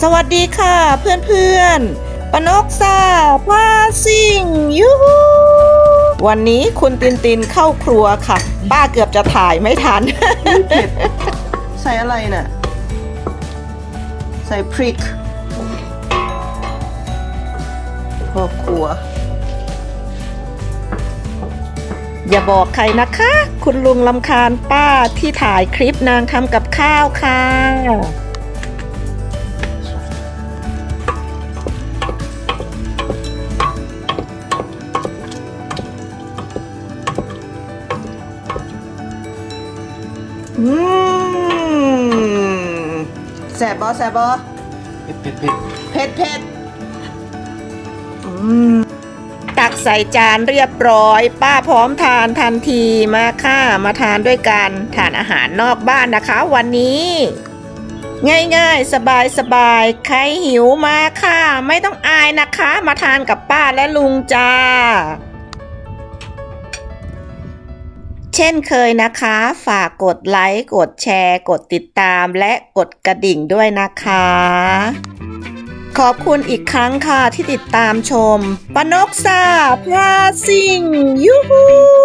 สวัสดีค่ะเพื่อนๆปนกซาพาซิงยูฮูวันนี้คุณตินตินเข้าครัวค่ะ ป้าเกือบจะถ่ายไม่ทัน เผ็ดใส่อะไรน่ะ ใส่พริกพ่อครัว อย่าบอกใครนะคะ คุณลุงลำคาญป้าที่ถ่ายคลิปนางทำกับข้าวค่ะ อืมแสบบอแสบบอเผ็ดเผ็ดเผ็ดเผ็ดเผ็ดอืมตักใส่จานเรียบร้อย ป้าพร้อมทานทันทีมาค่ะ มาทานด้วยกันทานอาหารนอกบ้านนะคะ วันนี้ ง่ายๆ สบายๆ ใครหิวมาค่ะ ไม่ต้องอายนะคะ มาทานกับป้าและลุงจ้า เช่นเคยนะคะ ฝากกดไลค์ กดแชร์ กดติดตาม และกดกระดิ่งด้วยนะคะ ขอบคุณอีกครั้งค่ะที่ติดตามชมปนกซาพลาซิงยูฮู